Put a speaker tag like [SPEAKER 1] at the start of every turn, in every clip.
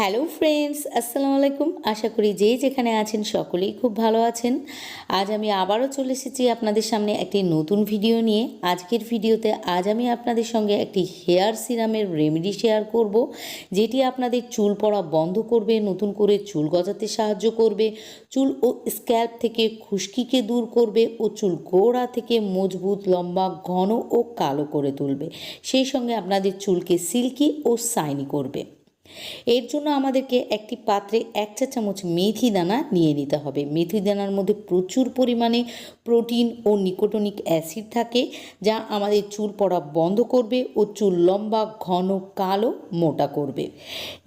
[SPEAKER 1] Hello friends, আসসালামু আলাইকুম। আশা করি যে যেখানে আছেন সকলেই খুব ভালো আছেন। আজ আমি আবারও চলে এসেছি আপনাদের সামনে একটি নতুন ভিডিও নিয়ে। আজকের ভিডিওতে আজ আমি আপনাদের সঙ্গে একটি হেয়ার সিরামের রেমেডি শেয়ার করব, যেটি আপনাদের চুল পড়া বন্ধ করবে, নতুন করে চুল গজাতে সাহায্য করবে, চুল ও স্ক্যাল্প থেকে খুশকিকে দূর করবে ও চুল গোড়া থেকে মজবুত, লম্বা, ঘন ও কালো করে তুলবে। সেই সঙ্গে আপনাদের চুলকে সিল্কি ও সাইনি করবে। এর জন্য আমাদেরকে একটি পাত্রে এক চা চামচ মেথি দানা নিয়ে নিতে হবে। মেথি দানার মধ্যে প্রচুর পরিমাণে প্রোটিন ও নিকোটনিক অ্যাসিড থাকে, যা আমাদের চুল পড়া বন্ধ করবে ও চুল লম্বা, ঘন, কালো, মোটা করবে।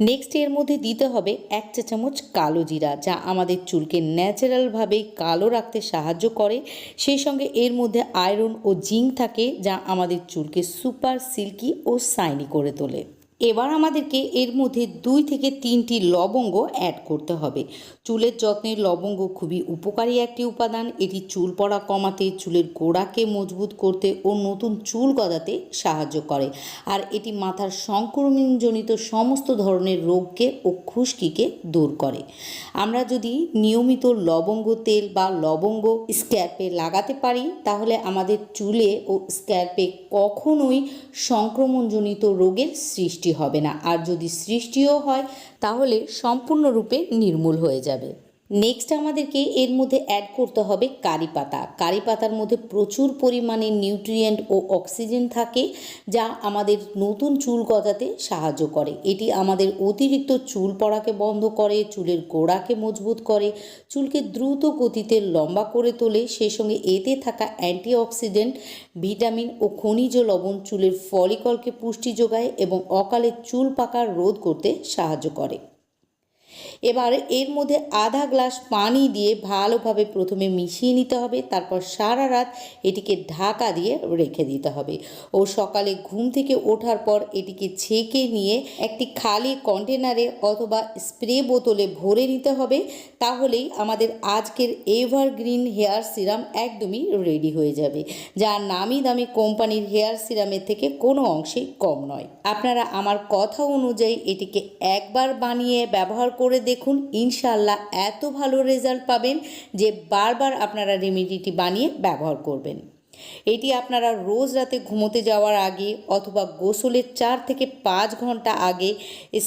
[SPEAKER 1] নেক্সট এর মধ্যে দিতে হবে এক চা চামচ কালো জিরা, যা আমাদের চুলকে ন্যাচারালভাবে কালো রাখতে সাহায্য করে। সেই সঙ্গে এর মধ্যে আয়রন ও জিঙ্ক থাকে, যা আমাদের চুলকে সুপার সিল্কি ও সাইনি করে তোলে। এবার আমাদেরকে এর মধ্যে দুই থেকে তিনটি লবঙ্গ অ্যাড করতে হবে। চুলের যত্নের লবঙ্গ খুবই উপকারী একটি উপাদান। এটি চুল পড়া কমাতে, চুলের গোড়াকে মজবুত করতে ও নতুন চুল গজাতে সাহায্য করে। আর এটি মাথার সংক্রমণজনিত সমস্ত ধরনের রোগকে ও খুশকিকে দূর করে। আমরা যদি নিয়মিত লবঙ্গ তেল বা লবঙ্গ স্ক্যাল্পে লাগাতে পারি, তাহলে আমাদের চুলে ও স্ক্যাল্পে কখনোই সংক্রমণজনিত রোগের সৃষ্টি হবে না। আর যদি সৃষ্টিও হয় তাহলে সম্পূর্ণরূপে নির্মূল হয়ে যাবে। নেক্সট আমাদেরকে এর মধ্যে অ্যাড করতে হবে কারি পাতা। কারি পাতার মধ্যে প্রচুর পরিমাণে নিউট্রিয়েন্ট ও অক্সিজেন থাকে, যা আমাদের নতুন চুল গজাতে সাহায্য করে। এটি আমাদের অতিরিক্ত চুল পড়াকে বন্ধ করে, চুলের গোড়াকে মজবুত করে, চুলকে দ্রুত গতিতে লম্বা করে তোলে। সেই সঙ্গে এতে থাকা অ্যান্টিঅক্সিডেন্ট ভিটামিন ও খনিজ লবণ চুলের ফলিকলকে পুষ্টি যোগায় এবং অকালে চুল পাকার রোধ করতে সাহায্য করে। এবার এর মধ্যে আধা গ্লাস পানি দিয়ে ভালোভাবে প্রথমে মিশিয়ে নিতে হবে, তারপর সারা রাত এটিকে ঢাকা দিয়ে রেখে দিতে হবে। ও সকালে ঘুম থেকে ওঠার পর এটিকে ছেঁকে নিয়ে একটি খালি কন্টেনারে অথবা স্প্রে বোতলে ভরে নিতে হবে, তাহলেই আমাদের আজকের এভারগ্রিন হেয়ার সিরাম একদমই রেডি হয়ে যাবে যা নামি দামি কোম্পানির হেয়ার সিরামের থেকে কোনো অংশে কম নয়। আপনারা আমার কথা অনুযায়ী এটিকে একবার বানিয়ে ব্যবহার করে দেখুন ইনশাল্লাহ এত ভালো রেজাল্ট পাবেন যে বারবার আপনারা রেমেডিটি বানিয়ে ব্যবহার করবেন। এটি আপনারা রোজ রাতে ঘুমোতে যাওয়ার আগে অথবা গোসলের চার থেকে পাঁচ ঘণ্টা আগে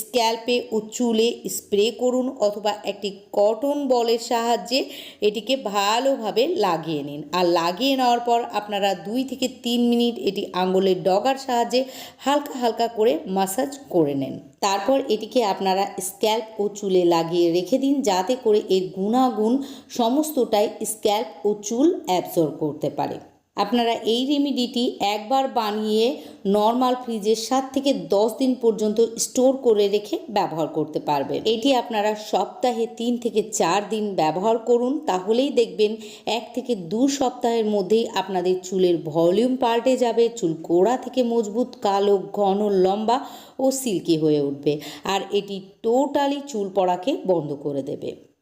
[SPEAKER 1] স্ক্যাল্পে ও চুলে স্প্রে করুন অথবা একটি কটন বলের সাহায্যে এটিকে ভালোভাবে লাগিয়ে নিন। আর লাগিয়ে নেওয়ার পর আপনারা দুই থেকে তিন মিনিট এটি আঙুলের ডগার সাহায্যে হালকা হালকা করে মাসাজ করে নেন। তারপর এটিকে আপনারা স্ক্যাল্প ও চুলে লাগিয়ে রেখে দিন যাতে করে এর গুণাগুণ সমস্তটাই স্ক্যাল্প ও চুল অ্যাবজর্ব করতে পারে। আপনারা এই রেমিডিটি একবার বানিয়ে নর্মাল ফ্রিজে সাত থেকে দশ দিন পর্যন্ত স্টোর করে রেখে ব্যবহার করতে পারবেন। এটি আপনারা সপ্তাহে তিন থেকে চার দিন ব্যবহার করুন, তাহলেই দেখবেন এক থেকে দু সপ্তাহের মধ্যেই আপনাদের চুলের ভলিউম পাল্টে যাবে, চুল গোড়া থেকে মজবুত, কালো, ঘন, লম্বা ও সিল্কি হয়ে উঠবে। আর এটি টোটালি চুল পড়াকে বন্ধ করে দেবে।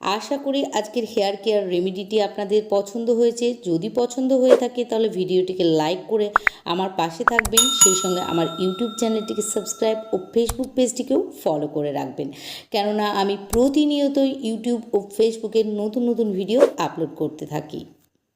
[SPEAKER 1] আশা করি আজকের হেয়ার কেয়ার রেমিডিটি আপনাদের পছন্দ হয়েছে। যদি পছন্দ হয়ে থাকে, তাহলে ভিডিওটিকে লাইক করে আমার পাশে থাকবেন। সেই সঙ্গে আমার ইউটিউব চ্যানেলটিকে সাবস্ক্রাইব ও ফেসবুক পেজটিকেও ফলো করে রাখবেন। কেননা, আমি প্রতিনিয়তই ইউটিউব ও ফেসবুকের নতুন নতুন ভিডিও আপলোড করতে থাকি।